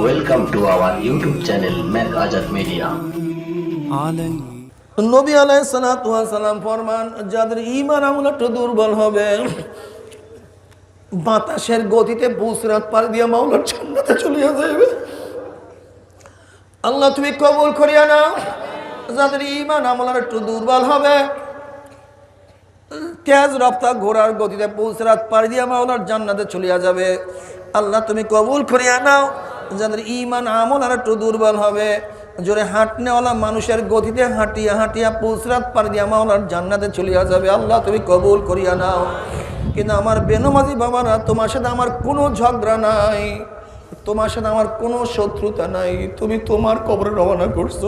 Welcome to our YouTube নবী আলাই সালাম ফরমান যাদের ইমান আমল একটু দুর্বল হবে বাতাসের গতিতে বুসরাত পার দিয়ে মামলার জান্নাতে চলে যাবে। আল্লাহ তুমি কবুল করিয়া না যাদের ইমান আমলার একটু দুর্বল হবে তেজ রপ্তা ঘোড়ার গতিতে পৌঁছরাত পাড়ি দিয়া মাওলার জান্নাতে চলিয়া যাবে। আল্লাহ তুমি কবুল করিয়া নাও, যাদের ইমান আমল আর একটু দুর্বল হবে। জোরে হাঁটনেওয়ালা মানুষের গতিতে হাঁটিয়া হাঁটিয়া পৌঁছরাত পাড়ি দিয়া মাওলার জান্নাতে চলিয়া যাবে। আল্লাহ তুমি কবুল করিয়া নাও। কিন্তু আমার বেনমাজি বাবারা, তোমার সাথে আমার কোনো ঝগড়া নাই। তোমার সাথে আমার কোনো শত্রুতা নাই। তুমি তোমার কবরে রওনা করছ।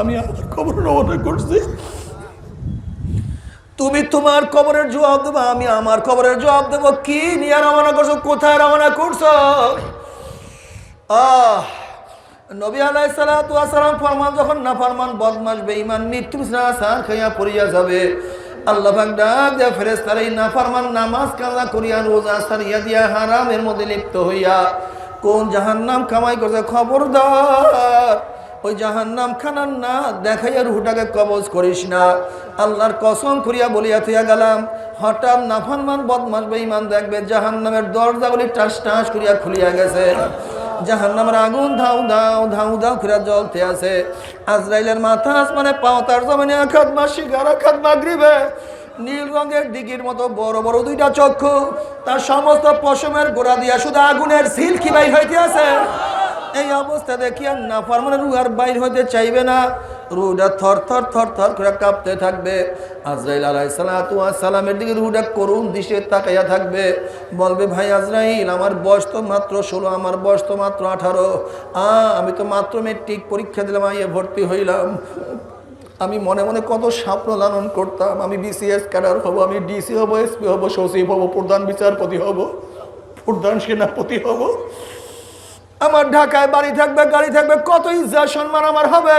আমি আমার কবরে রওনা করছি। তুমি তোমার কবরের জবাব দেবো, আমি আমার কবরের জবাব দেবো। কি নিয়ে রওনা করছ? কোথায় রওনা করছ? আহ, নবী আলাই সালাম ফরমান, যখন না ফরমান বদমাস বেঈমান, মৃত্যু সার খাইয়া পড়িয়া যাবে। আল্লাহ পাক ডাক দিয়া ফেরেস্তার এই না ফরমান নামাজ কাজা করিয়া, রোজা সারিয়া দিয়া হারামের মধ্যে লিপ্ত হইয়া কোন জাহান্নাম কামাই করছে খবরদার। ওই জাহান্নাম খানার না, দেখাইয়া রুহটাকে কবজ করিস না। আল্লাহর কসম করিয়া বলিয়া থইয়া গেলাম, হঠাৎ নাফানমান বদমাস বেঈমান দেখবে জাহান্নামের দরজাগুলি টাস টাস করিয়া খুলিয়া গেছে। জাহান্নামের আগুন ধাউ ধাউ ধাউ ধাউ করে জ্বলতে আছে। আজরাইলের মাথা আসমানে পাও, তার জমিনে আখাত মাসি গারা খাত মাগরিবে নীল রঙের দিঘির মতো বড় বড় দুইটা চক্ষু, তার সমস্ত পশমের গোড়া দিয়া শুধু আগুনের সিল কি বাইর হইতে আছে। এই অবস্থা দেখি আর না, ফারমানে রু আর বাইর হইতে চাইবে না। রুটা থর থর থর থর করে কাঁপতে থাকবে। আজরাইল আলাই সালামের দিকে রুটা করুন দিশে তাকাইয়া থাকবে। বলবে, ভাই আজরাইল, আমার বয়স তো মাত্র ষোলো, আমার বয়স তো মাত্র আঠারো। আ, আমি তো মাত্র মেট্রিক পরীক্ষা দিলাম আইয়ে ভর্তি হইলাম। আমি মনে মনে কত স্বপ্ন লালন করতাম। আমি বিসিএস ক্যাডার হব, আমি ডিসি হব এসপি হব, সচিব হব, প্রধান বিচারপতি হব, প্রধান সেনাপতি হব। আমার ঢাকায় বাড়ি থাকবে, গাড়ি থাকবে, কত ইজ্জা, সম্মান আমার হবে।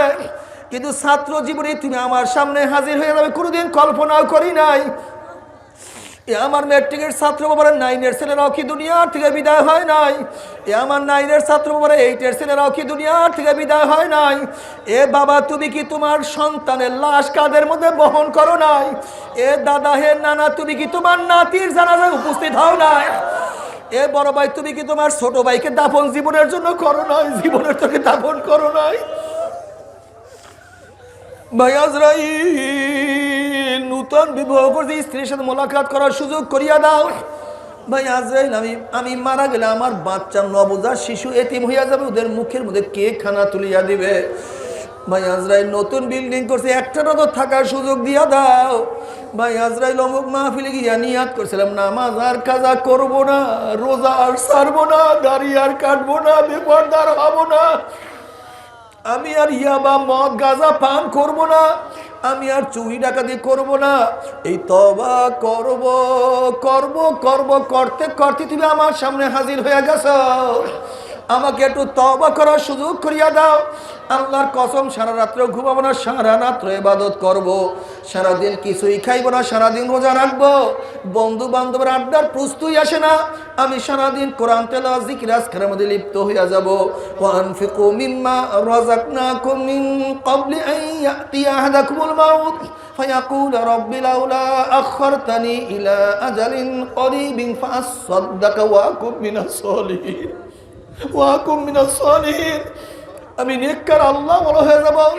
কিন্তু ছাত্র জীবনে তুমি আমার সামনে হাজির হয়ে যাবে, কোনোদিন কল্পনাও করি নাই। এ আমার ম্যাট্রিকের ছাত্র বাবার নাইনের ছেলেরাও কি দুনিয়ার থেকে বিদায় হয় নাই? এ আমার নাইনের ছাত্র বাবার এইটের ছেলেরাও কি দুনিয়ার থেকে বিদায় হয় নাই? এ বাবা, তুমি কি তোমার সন্তানের লাশ কাদের মধ্যে বহন করো নাই? এ দাদা, হে নানা, তুমি কি তোমার নাতির জানাজায় উপস্থিত হও নাই? এ বড় ভাই, তুমি কি তোমার ছোট ভাইকে দাফন জীবনের জন্য করো নাই? জীবনের তোকে দাফন করো নাই? ভাই আজরাইল, নূতন বিবাহ করছে, স্ত্রীর সাথে মোলাকাত করার সুযোগ করিয়া দাও। ভাই আজরাইল, আমি আমি মারা গেলে আমার বাচ্চা নবজাত শিশু এতিম হইয়া যাবে, ওদের মুখের মধ্যে কে খানা তুলিয়া দিবে। ভাই আজরাইল, নতুন বিল্ডিং করছে একটারও তো থাকার সুযোগ দিয়া দাও। ভাই, আজরাইল অমুক মাহফিলে গিয়া নিয়াত করছিলাম, নামাজ আর কাজা করব না, রোজা আর সারবো না, দাড়ি আর কাটবো না, বেপরদার হব না। আমি আর ইয়াবা মদ, গাঁজা, পান করব না, আমি আর চুরি ডাকাতি করব না। এই তবা করব করব করব, করতে করতে তুমি আমার সামনে হাজির হয়ে গেছ। আমাকে একটু তবা করার সুযোগ করিয়া দাও। আল্লাহর কসম, সারা রাত্র ঘুমাবো না, সারা রাত্রে এবাদত করব। সারাদিন কিছুই খাইব না, সারাদিন রোজা রাখব। বন্ধু বান্ধবের আড্ডার প্রস্তুই আসে না। আমি সারাদিন কোরআন তেলা জিকিরাজ খেলার মধ্যে লিপ্ত হইয়া যাব। মাউত। আমি নিকার আল্লাহ বলা হয়ে যাব।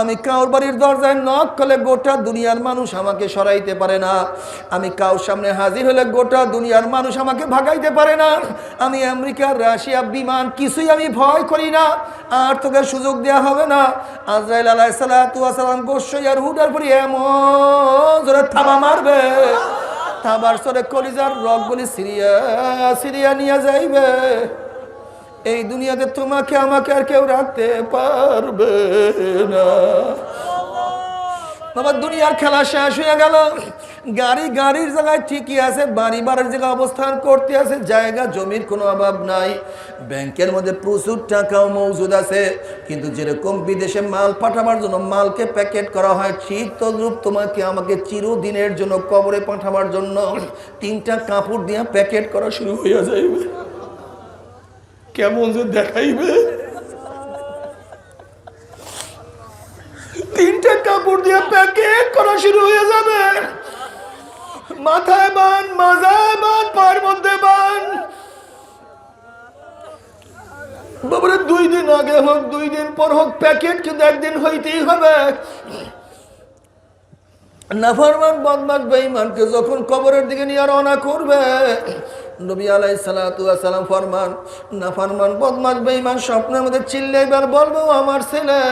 আমি কাউর বাড়ির দরজায় নক করলে গোটা দুনিয়ার মানুষ আমাকে সরাইতে পারে না। আমি কাউর সামনে হাজির হলে গোটা দুনিয়ার মানুষ আমাকে ভাগাইতে পারে না। আমি আমেরিকার, রাশিয়া বিমান কিছুই আমি ভয় করি না। আর তোকে সুযোগ দেওয়া হবে না। আজরাইল আলাহ সালাম গোসাইয়ার হুডার পরি এমন জোরে থাবা মারবে। থাবার সরে কলিজার রগগুলি সিরিয়া সিরিয়া নিয়ে যাইবে। এই দুনিয়াতে তোমাকে, আমাকে আর কেউ রাখতে পারবে না। বাবা, দুনিয়ার খেলা শেষ হয়ে গেল। গাড়ি, গাড়ির জায়গায় ঠিকই আছে, বাড়ি, বাড়ির জায়গায় অবস্থান করতে আছে, জায়গা, জমির কোনো অভাব নাই। ব্যাংকের মধ্যে প্রচুর টাকাও মজুদ আছে, কিন্তু যেরকম বিদেশে মাল পাঠাবার জন্য মালকে প্যাকেট করা হয়, ঠিক তদ্রূপ তোমাকে আমাকে চিরদিনের জন্য কবরে পাঠাবার জন্য তিনটা কাপড় দিয়ে প্যাকেট করা শুরু হইয়া যাইবে। কেমন যে দেখাইবে? তিনটা কাপড় দিয়ে প্যাকেট করা শুরু হয়ে যাবে। মাথায় বান, মাজায় বান পার মধ্যে বান। বাবারে, দুই দিন আগে হোক, দুই দিন পর হোক, প্যাকেট কিন্তু একদিন হইতেই হবে। নাফরমান বদমাস বেঈমানকে যখন কবরের দিকে নিয়ে রওনা করবে, নবী আলাই সালাম ফরমান, নাফরমান বদমাস বেঈমান স্বপ্নের মধ্যে চিল্লাইবার বলব আমার ছেলে,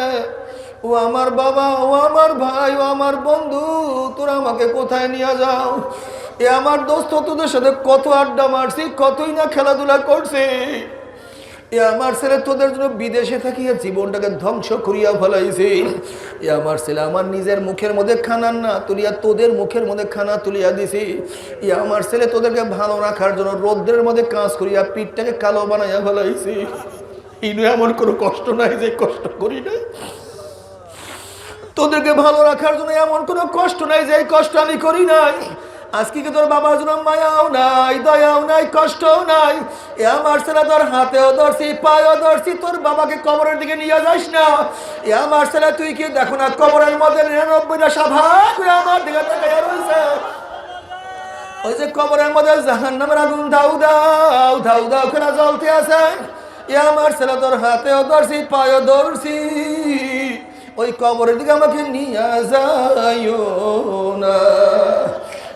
ও আমার বাবা, ও আমার ভাই, ও আমার বন্ধু, তোরা আমাকে কোথায় নিয়ে যাও? এ আমার দোস্ত, তোদের সাথে কত আড্ডা মারছি, কতই না খেলাধুলা করছি। এ আমার ছেলে তোদের জন্য বিদেশে থাকিয়া জীবনটাকে ধ্বংস করিয়া ফেলাইছি। এ আমার ছেলে আমার নিজের মুখের মধ্যে খানা না তুলিয়া তোদের মুখের মধ্যে খানা তুলিয়া দিছি। এ আমার ছেলে তোদেরকে ভালো রাখার জন্য রৌদ্রের মধ্যে কাজ করিয়া পিঠটাকে কালো বানাইয়া ফেলাইছি। ইনু এমন কোনো কষ্ট নাই যে কষ্ট করি না তোদেরকে ভালো রাখার জন্য এমন কোনো কষ্ট নাই যে কষ্ট আমি করি নাই। আজকে কি তোর বাবার জন্য মায়াও নাই, দয়াও নাই, কষ্টও নাই? এ আমার ছেলে তোর হাতেও ধরছি, পায়েও ধরছি, তোর বাবাকে কবরের দিকে নিয়ে যাস না। এ আমার ছেলে, তুই কি দেখো না কবরের মধ্যে নিরানব্বইটা করে আমার দিকে তাকাইয়া রয়েছে ওই যে কবরের মধ্যে জাহান নামের আগুন দাউ দাও দাউ করে জ্বলতে আছে। এ আমার ছেলে তোর হাতেও ধরছি, পায়েও ধরছি। ওই কবরের দিকে আমাকে নিয়ে যাইও না।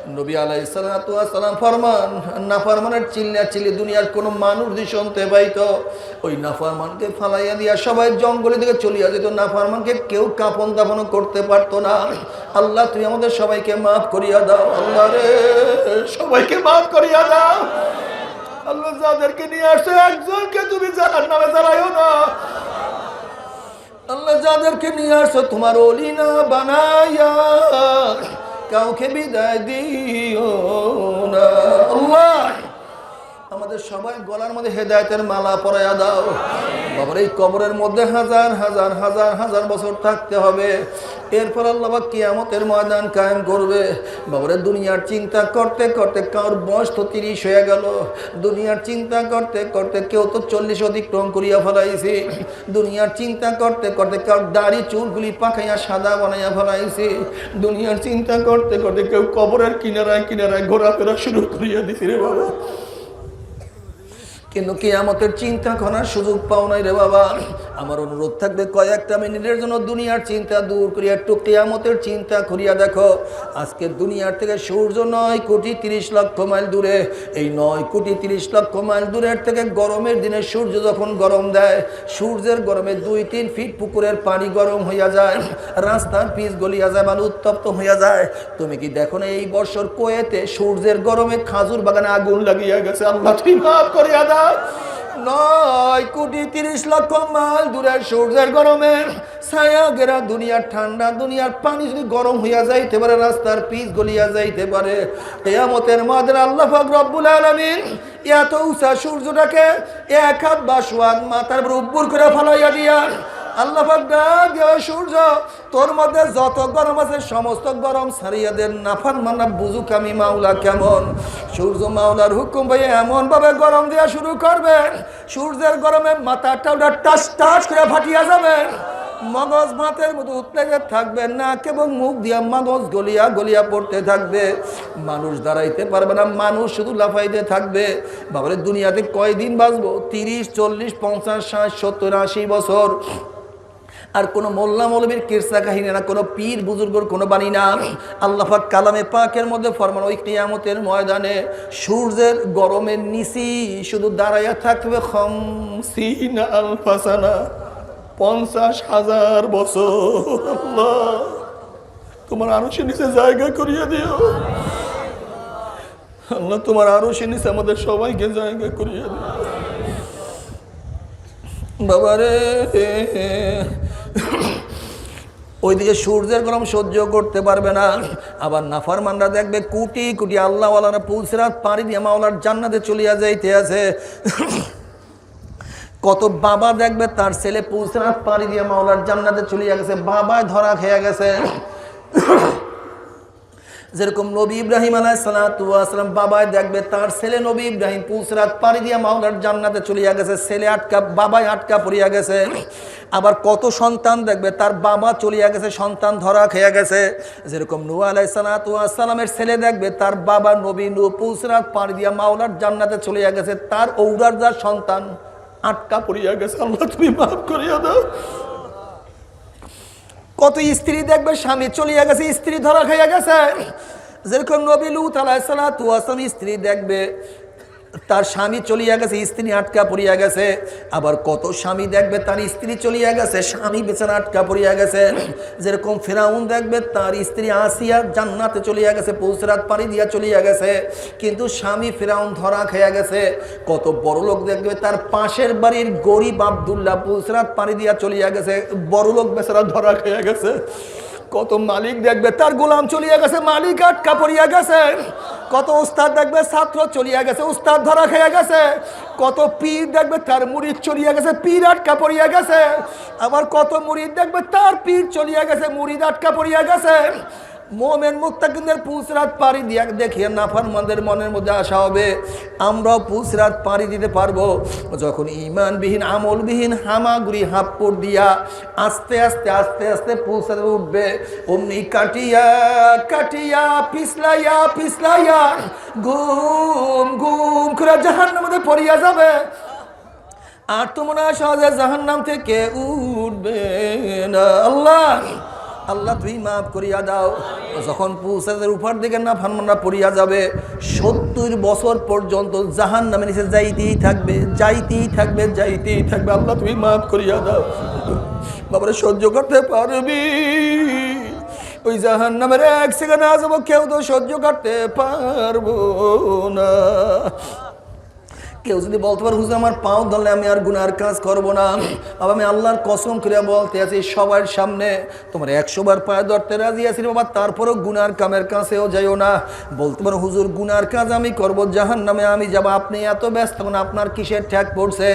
নবী আলাই সালাম ফরমান, নাফরমানের চিল্লা চিল্লি দুনিয়ার কোনো মানুষ যদি শুনতে পাইতো ওই নাফরমানকে ফালাইয়া দিয়া সবাই জঙ্গলের দিকে চলিয়া যেত, নাফরমানকে কেউ কাপন দাপনও করতে পারতো না। আল্লাহ তুই আমাদের সবাইকে মাফ করিয়া দাও। আল্লাহ রে, সবাইকে মাফ করিয়া দাও। আল্লাহ যাদেরকে নিয়ে আসছে একজনকে তুমি জানার নামে জ্বালাইও না। আল্লাহ যাদেরকে নিয়ে আসছো তোমার অলি না বানাইয়া। কাউকে বিদায় দিও না। আল্লাহ! আমাদের সবাই গলার মধ্যে হেদায়তের মালা পরাইয়া দাও। বাবার এই কবরের মধ্যে হাজার হাজার হাজার হাজার বছর থাকতে হবে। এরপর আল্লাহ কিয়ামতের ময়দান কায়েম করবে। বাবারে, দুনিয়ার চিন্তা করতে করতে কারোর বয়স তো তিরিশ হয়ে গেল। দুনিয়ার চিন্তা করতে করতে কেউ তো চল্লিশ অতিক্রম করিয়া ফেলাইছে। দুনিয়ার চিন্তা করতে করতে কারোর দাড়ি, চুলগুলি পাখাইয়া সাদা বানাইয়া ফেলাইছে। দুনিয়ার চিন্তা করতে করতে কেউ কবরের কিনারায় কিনারায় ঘোরাফেরা শুরু করিয়া দিছে রে বাবা। কিন্তু কেয়ামতের চিন্তা করার সুযোগ পাও নাই রে বাবা। আমার অনুরোধ থাকবে কয়েকটা মিনিটের জন্য দুনিয়ার চিন্তা দূর করিয়া একটু কেয়ামতের চিন্তা করিয়া দেখো। আজকে দুনিয়ার থেকে সূর্য নয় কোটি তিরিশ লক্ষ মাইল দূরে। এই নয় কোটি তিরিশ লক্ষ মাইল দূরের থেকে গরমের দিনে সূর্য যখন গরম দেয়, সূর্যের গরমে দুই তিন ফিট পুকুরের পানি গরম হইয়া যায়, রাস্তার পিচ গলিয়া যায় মানে উত্তপ্ত হইয়া যায়। তুমি কি দেখো না এই বছর কোয়েতে সূর্যের গরমে খাজুর বাগানে আগুন লাগিয়া গেছে? আল্লাহ করিয়া দাও। নয় কোটি তিরিশ লক্ষ মাইল দূরে সূর্যের গরমের ছায়া গেরা দুনিয়ার ঠান্ডা, দুনিয়ার পানি যদি গরম হইয়া যাইতে পারে, রাস্তার পিচ গলিয়া যাইতে পারে। কেয়ামতের মাদের আল্লাহ রব্বুল আলামিন এত উঁচা সূর্যটাকে এক হাত বা সোয়াদ মাথার উপর করে ফলাইয়া দিয়া আল্লাহ সূর্য, তোর মধ্যে যত গরম আছে, সমস্ত গরম সারিয়া দেন নাফান মানা বুঝুক আমি মাওলা কেমন? সূর্য মাওলার হুকুম ভাই এমন ভাবে গরম দেওয়া শুরু করবে, সূর্যের গরমে মাথাটা ওটা টাস টাস করে ফাটিয়া যাবে। মগজ ভাতের মতো উত্তেজে থাকবে, নাক এবং মুখ দিয়া মগজ গলিয়া গলিয়া পড়তে থাকবে। মানুষ দাঁড়াইতে পারবে না, মানুষ শুধু লাফাইতে থাকবে। বাবারে, দুনিয়াতে কয়দিন বাঁচবো? তিরিশ, চল্লিশ, পঞ্চাশ, ষাট, সত্তর, আশি বছর। আর কোনো মোল্লা মৌলবীর কিরসা কাহিনী না, কোনো পীর বুজুর্গর কোনো বাণী না। আল্লাহ পাক কালামে পাকের মধ্যে ফরমান, ওই কিয়ামতের ময়দানে সূর্যের গরমের নিচি শুধু দাঁড়াইয়া থাকবে খমসিন পঞ্চাশ হাজার বছর। তোমার আরও সে নিচে জায়গা করিয়ে দিও। আল্লাহ, তোমার আরও নিচে আমাদের সবাইকে জায়গা করিয়ে দিও। বাবারে ওইদিকে সূর্যের গরম সহ্য করতে পারবে না। আবার নাফার মানরা দেখবে কোটি কোটি আল্লাহওয়ালারা পুলসিরাত পাড়ি দিয়ে মাওলার জান্নাতে চলিয়া যাইতে আছে। কত বাবা দেখবে তার ছেলে পুলসিরাত পাড়ি দিয়ে মাওলার জান্নাতে চলিয়া গেছে, বাবায় ধরা খেয়ে গেছে। যেরকম নবী ইব্রাহিম আলাইসালাম বাবায় দেখবে তার ছেলে নবী ইব্রাহিম পুলসিরাত পাড়ি দিয়া মাওলার জান্নাতে চলিয়া গেছে, ছেলে আটকা, বাবায় আটকা পড়িয়া গেছে। আবার কত সন্তান দেখবে তার বাবা চলিয়া গেছে, সন্তান ধরা খেয়ে গেছে। যেরকম নু আলাইসালামের ছেলে দেখবে তার বাবা নবী নু পুলসিরাত পাড়ি দিয়া মাওলার জান্নাতে চলিয়া গেছে, তার ঔরার যার সন্তান আটকা পড়িয়া গেছে, আল্লাহ তুমি মাফ করিয়া দাও। কত স্ত্রী দেখবে, স্বামী চলিয়া গেছে, স্ত্রী ধরা খাইয়া গেছে। যেরকম নবী লুত আলাহিসাল্লাম স্ত্রী দেখবে তার স্বামী চলিয়া গেছে, স্ত্রী আটকা পড়িয়া গেছে। আবার কত স্বামী দেখবে, তার স্ত্রী চলিয়া গেছে, স্বামী বেচারা আটকা পড়িয়া গেছে। যেরকম ফেরাউন দেখবে, তার স্ত্রী আসিয়া জান্নাতে চলিয়া গেছে, পৌঁছরাত পাড়ি দিয়া চলিয়া গেছে। কিন্তু স্বামী ফেরাউন ধরা খেয়া গেছে। কত বড় লোক দেখবে, তার পাশের বাড়ির গরিব আবদুল্লাহ পৌঁছরাত পাড়ি দিয়া চলিয়া গেছে। বড় লোক বেচারা ধরা খেয়া গেছে। কত মালিক দেখবে? তার গোলাম চলিয়া গেছে, মালিক আটকা পড়িয়া গেছে। কত উস্তাদ দেখবে, ছাত্র চলিয়া গেছে, উস্তাদ ধরা খেয়ে গেছে। কত পীর দেখবে, তার মুড়িদ চলিয়া গেছে, পীর আটকা পড়িয়া গেছে। আবার কত মুড়ির দেখবে, তার পীর চলিয়া গেছে মুড়িদ আটকা পড়িয়া গেছে। মোমেন মুক্তাকিনদের পুসরাত পাড়ি দিয়া দেখিয়ে নাফারমানদের মনের মধ্যে আসা হবে, আমরাও পুসরাত পাড়ি দিতে পারব। যখন ইমানবিহীন আমলবিহীন হামাগুড়ি হাপ্পড় দিয়া আস্তে আস্তে আস্তে আস্তে পুসরাত উঠবে, অমনি কাটিয়া কাটিয়া, পিছলাইয়া পিছলাইয়া ঘুম ঘুম করে জাহান্নার মধ্যে পড়িয়া যাবে। আর তো হয় সহজে জাহান্নাম থেকে উঠবে না। আল্লাহ! আল্লাহ তুই মাফ করিয়া দাও। যখন পুষাদের উপর দিকে না ফানমানরা পড়িয়া যাবে, সত্তর বছর পর্যন্ত জাহান নামে নিচে যাইতেই থাকবে যাইতেই থাকবে যাইতেই থাকবে। আল্লাহ তুমি মাফ করিয়া দাও। বাবারে, সহ্য করতে পারবি? ওই জাহান নামের এক সেখানে আসব কেউ তো সহ্য করতে পারব না। কেউ যদি বলতে পারে, হুজুর, আমার পাও ধরলে আমি আর গুনার কাজ করব না। বাবা, আমি আল্লাহর কসম করে বলতে আছি, সবার সামনে তোমার একশো বার পায়ে ধরতে রাজি আছি বাবা, তারপরেও গুনার কামের কাছেও যাইও না। বলতে পারো, হুজুর, গুনার কাজ আমি করব জাহান নামে আমি যাব। আপনি এত ব্যস্ত না আপনার কিসের ঠ্যাক পড়ছে?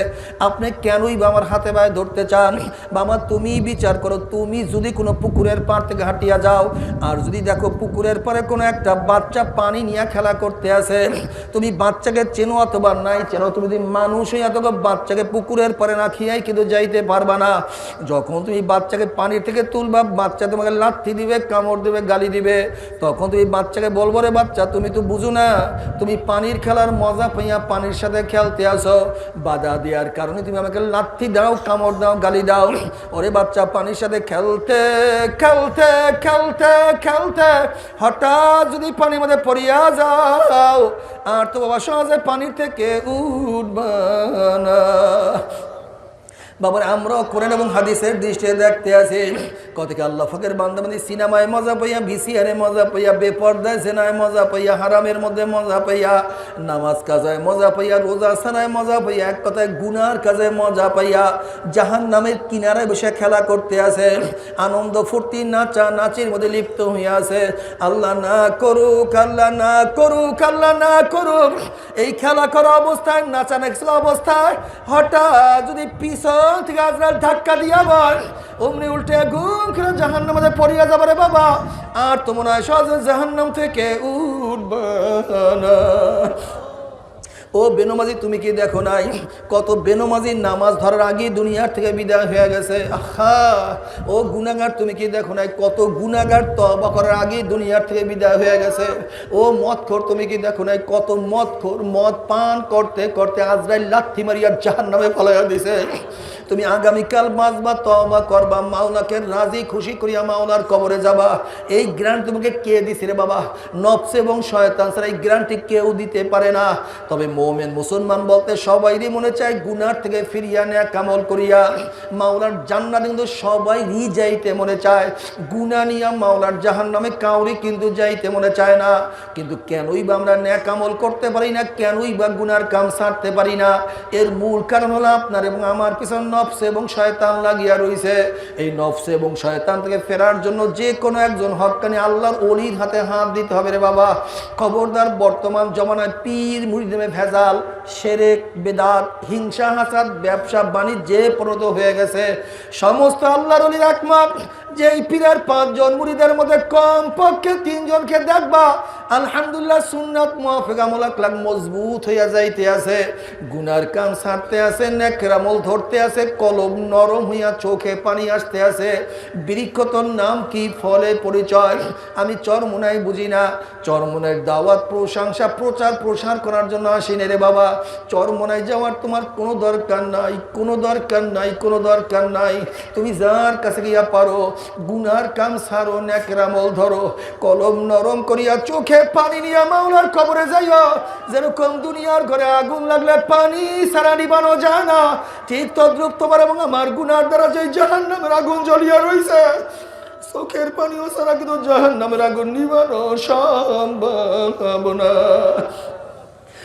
আপনি কেনই বা আমার হাতে পায়ে ধরতে চান? বাবা, তুমি বিচার করো, তুমি যদি কোনো পুকুরের পাড় থেকে হাঁটিয়া যাও, আর যদি দেখো পুকুরের পাড়ে কোনো একটা বাচ্চা পানি নিয়ে খেলা করতে আসে, তুমি বাচ্চাকে চেনো অথবা নাই তুমি যদি মানুষই এত বাচ্চাকে পুকুরের পরে না খেয়াই কিন্তু যাইতে পারবা না? যখন তুমি বাচ্চাকে পানির থেকে তুলবা, বাচ্চা তোমাকে লাথি দিবে, কামড় দিবে, গালি দিবে। তখন তুমি বাচ্চাকে বলব, রে বাচ্চা, তুমি তো বুঝো না, তুমি পানির খেলার মজা পাইয়া পানির সাথে খেলতে আসো। বাধা দেওয়ার কারণে তুমি আমাকে লাথি দাও, কামড় দাও, গালি দাও। ওরে বাচ্চা, পানির সাথে খেলতে খেলতে খেলতে খেলতে হঠাৎ যদি পানির মধ্যে পড়িয়া যাও আর তো বাবা সহজে পানি থেকে উঠবা না। বাবার আমরাও কোরআন এবং হাদিসের দৃষ্টিতে দেখতে আছি। কতকে আল্লাহ ফকের বান্দাবান্দি সিনেমায় মজা পাইয়া, ভিসিআরে মজা পাইয়া, বেপর্দায় সেনায় মজা পাইয়া, হারামের মধ্যে মজা পাইয়া, নামাজ কাজায় মজা পাইয়া, রোজা সানায় মজা পাইয়া, এক কথায় গুনার কাজে মজা পাইয়া জাহান নামের কিনারায় বসে খেলা করতে আছে। আনন্দ ফুর্তি, নাচা নাচের মধ্যে লিপ্ত হইয়া আছে। আল্লাহ না করুক, আল্লাহ না করুক, আল্লাহ না করুক। এই খেলা করা অবস্থায় নাচা নাচা অবস্থায়, হঠাৎ যদি পিছন থেকে আজরাল ধাক্কা দিয়া বল। অমনি উল্টে ঘুম করে জাহান্নাম মধ্যে পড়িয়া যাবারে বাবা। আর তো মনে হয় সহজে জাহান্নাম থেকে উঠবা ও বেনমাজি, তুমি কি দেখো নাই? কত বেনমাজি নামাজ ধরার আগে দুনিয়ার থেকে বিদায় হয়ে গেছে। আহা! ও গুনাগার তুমি কি দেখো নাই? কত গুনাগার তবা করার আগে দুনিয়ার থেকে বিদায় হয়ে গেছে। ও মদ খোর তুমি কি দেখো নাই? কত মদ খোর মদ পান করতে করতে আজরাইল লাথি মারিয়া জাহান নামে ফলাইয়া দিছে। তুমি আগামীকাল বাঁচবা তবা করবা, মাওলাকে রাজি, খুশি করিয়া মাওলার কবরে যাবা। এই গ্রান্ট তোমাকে কে দিছে রে বাবা? নফস এবং শয়তান ছাড়া এই গ্রান্টটি কেউ দিতে পারে না। তবে মোমেন মুসলমান বলতে সবাইরই মনে চায় গুনার থেকে ফিরিয়া নেয়া কামল করিয়া। মাওলার জান্নাত কিন্তু সবাই রি যাইতে মনে চায়। গুনা নিয়া মাওলার জাহান নামে কাউরি কিন্তু যাইতে মনে চায় না। কিন্তু কেনই বা আমরা ন্যাক আমল করতে পারি না, কেনই বা গুনার কাম সারতে পারি না? এর মূল কারণ হলো আপনার এবং আমার পিছন নফস এবং শয়তান লাগিয়া রইছে। এই নফস এবং শয়তান থেকে ফেরার জন্য যে কোনো একজন হকানি আল্লাহর অলির হাতে হাত দিতে হবে রে বাবা। খবরদার বর্তমান জমানায় পীর মুড়িদমে ভেজাল, সেরেক, বেদাত, হিংসা, হাসাদ, ব্যবসা, বাণিজ্যে প্রণত হয়ে গেছে। সমস্ত আল্লাহর অলির একমত যে এই পীরের পাঁচজন মুড়িদের মধ্যে কম পক্ষে তিনজনকে দেখবা, আলহামদুলিল্লাহ সুন্নাত মুআফিক লাগ মজবুত হইয়া যাইতে আছে, গুনার কাম ছাড়তে আছে নেকরামল ধরতে আছে, কলম নরম হইয়া চোখে পানি আসতে আছে। বৃক্ষতর নাম কি? ফলে পরিচয়। আমি চরমুনাই বুঝি না। চরমুনার দাওয়াত, প্রশংসা, প্রচার, প্রসার করার জন্য আসিনি রে বাবা। চরমুনায় যাওয়ার তোমার কোনো দরকার নাই, কোনো দরকার নাই, কোনো দরকার নাই। তুমি যার কাছে গিয়া পারো গুনার কাম সারো ন্যাকরামল ধরো, কলম নরম করিয়া চোখে পানি নিয়া মাওলার কবরে যাইও। যেরকম দুনিয়ার ঘরে আগুন লাগলে পানি সারা নিবানো যায় না। ঠিক তদ্রুপ তোমার এবং আমার গুনার দ্বারা যে জাহান নামের আগুন জ্বলিয়া রইছে, চোখের পানিও সারা কিন্তু জাহান নামের আগুন নিবানো সম্ভব না।